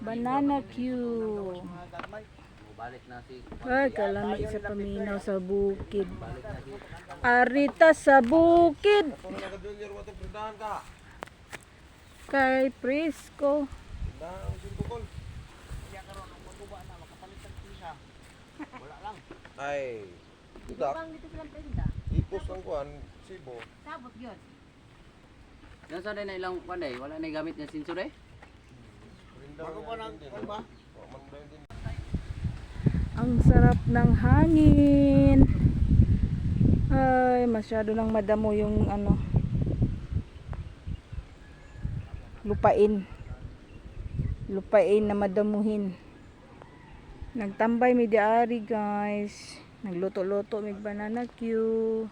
Banana Q. Mga gagmay. Balik na si Ay, kalami sa paminaw sa bukid. Arita sa bukid. Kay Prisco. Ang ang. Ay, presenta. Ipos ng kuhan, sibo. Sabot yun. Nasa na ilang panday, wala na gamit niya sensor eh. Bago pa ano? Ang sarap ng hangin. Ay, masyado nang madamo yung ano lupain. Lupain na madamuhin. Nagtambay mi diari guys. Nagluto-luto mig banana Q.